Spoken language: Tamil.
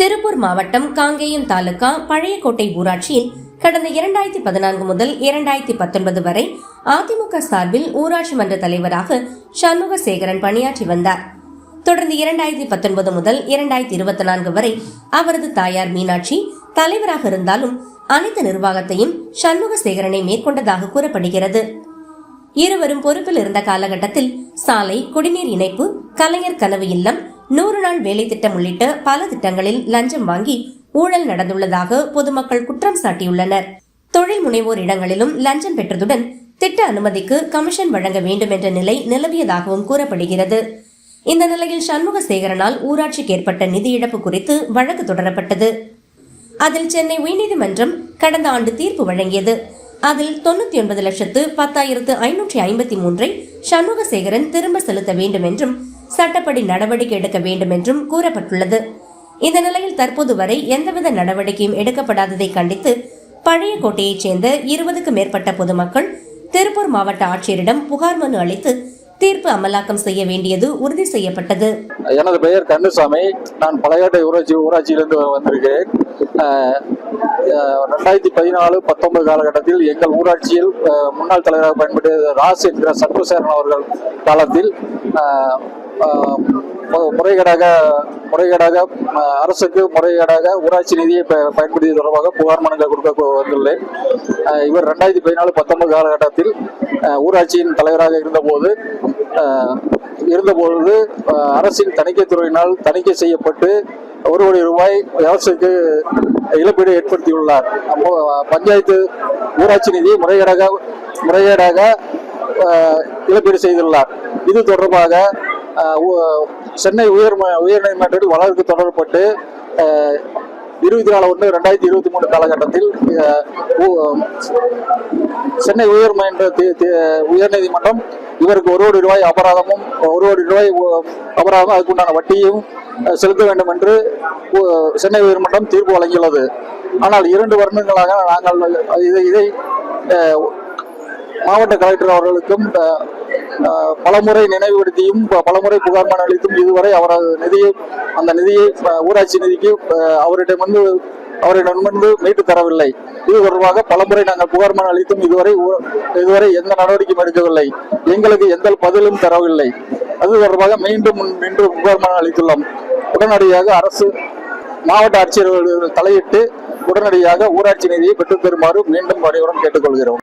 திருப்பூர் மாவட்டம் காங்கேயம் தாலுகா பழையக்கோட்டை ஊராட்சியில் கடந்த இரண்டாயிரத்தி பதினான்கு முதல் இரண்டாயிரத்தி பத்தொன்பது வரை அதிமுக சார்பில் ஊராட்சி மன்ற தலைவராக சண்முகசேகரன் பணியாற்றி வந்தார். தொடர்ந்து இரண்டாயிரத்தி பத்தொன்பது முதல் இரண்டாயிரத்தி இருபத்தி நான்கு வரை அவரது தாயார் மீனாட்சி தலைவராக இருந்தாலும் அனைத்து நிர்வாகத்தையும் சண்முகசேகரனை மேற்கொண்டதாக கூறப்படுகிறது. இருவரும் பொறுப்பில் இருந்த காலகட்டத்தில் சாலை குடிநீர் இணைப்பு கலைஞர் கனவு இல்லம் நூறு நாள் வேலை திட்டம் உள்ளிட்ட பல திட்டங்களில் லஞ்சம் வாங்கி ஊழல் நடந்துள்ளதாக பொதுமக்கள் குற்றம் சாட்டியுள்ளனர். தொழில் முனைவோர் இடங்களிலும் லஞ்சம் பெற்றதுடன் திட்ட அனுமதிக்கு கமிஷன் வழங்க வேண்டும் என்ற நிலை நிலவியதாகவும் கூறப்படுகிறது. இந்த நிலையில் சண்முகசேகரனால் ஊராட்சிக்கு ஏற்பட்ட நிதி இழப்பு குறித்து வழக்கு தொடரப்பட்டது. அதில் சென்னை உயர்நீதிமன்றம் கடந்த ஆண்டு தீர்ப்பு வழங்கியது. அதில் தொண்ணூத்தி ஒன்பது லட்சத்து பத்தாயிரத்து ஐநூற்றி ஐம்பத்தி மூன்றை சண்முகசேகரன் திரும்ப செலுத்த வேண்டும் என்றும் சட்டப்படி நடவடிக்கை எடுக்க வேண்டும் என்றும் கூறப்பட்டுள்ளது. இந்த நிலையில் தற்போது வரை எந்தவித நடவடிக்கையும் எடுக்கப்படாததை கண்டித்து பழைய கோட்டையைச் சேர்ந்த இருபதுக்கும் மேற்பட்ட பொதுமக்கள் திருப்பூர் மாவட்ட ஆட்சியரிடம் புகார் மனு அளித்து தீர்ப்பு அமலாக்கம் செய்ய வேண்டியது உறுதி செய்யப்பட்டது. எனது பெயர் கண்ணுசாமி நான் பழையாட்டை ஊராட்சி ஊராட்சியிலிருந்து வந்திருக்கிறேன். ரெண்டாயிரத்தி பதினாலு பத்தொன்பது காலகட்டத்தில் எங்கள் ஊராட்சியில் முன்னாள் தலைவராக பயன்பட்டு ராஸ் என்கிற சத்வசேரன் அவர்கள் காலத்தில் முறைகேடாக முறைகேடாக அரசுக்கு முறைகேடாக ஊராட்சி நிதியை ப- பயன்படுத்தியது தொடர்பாக புகார் மனுக்கள் கொடுக்க வந்துள்ளேன். இவர் ரெண்டாயிரத்தி பதினாலு பத்தொன்பது காலகட்டத்தில் ஊராட்சியின் தலைவராக இருந்தபோது இருந்தபொழுது அரசின் தணிக்கை துறையினால் தணிக்கை செய்யப்பட்டு ஒரு கோடி ரூபாய் அரசுக்கு இழப்பீடு ஏற்படுத்தியுள்ளார். பஞ்சாயத்து ஊராட்சி நிதி முறைகேடாக முறைகேடாக இழப்பீடு செய்துள்ளார். இது தொடர்பாக சென்னை உயர் உயர்நீதிமன்றத்தில் வழக்கு தொடரப்பட்டு இருபத்தி நாலு ஒன்று ரெண்டாயிரத்தி இருபத்தி மூணு காலகட்டத்தில் சென்னை உயர் உயர்நீதிமன்றம் இவருக்கு ஒரு கோடி ரூபாய் அபராதமும் ஒரு கோடி ரூபாய் உ- அபராதம் அதுக்குண்டான வட்டியும் செலுத்த வேண்டும் என்று உ- சென்னை உயர்மன்றம் தீர்ப்பு வழங்கியுள்ளது. ஆனால் இரண்டு வருடங்களாக நாங்கள் இதை இதை மாவட்ட கலெக்டர் அவர்களுக்கும் பலமுறை நினைவுபடுத்தியும் ப- பலமுறை புகார் மனு அளித்தும் இதுவரை அவரது நிதியை அந்த நிதியை ஊராட்சி நிதிக்கு அஹ், அவரிடமிருந்து அவரிடமிருந்து மீட்டு தரவில்லை. இது தொடர்பாக பலமுறை நாங்கள் புகார் மனு அளித்தும் இதுவரை இதுவரை எந்த நடவடிக்கையும் எடுக்கவில்லை. எங்களுக்கு எந்த பதிலும் தரவில்லை. அது தொடர்பாக மீண்டும் இன்று புகார் மனு அளித்துள்ளோம். உடனடியாக அரசு மாவட்ட ஆட்சியர்கள் தலையிட்டு உடனடியாக ஊராட்சி நிதியை பெற்றுத் தருமாறு மீண்டும் பணியுடன் கேட்டுக்கொள்கிறோம்.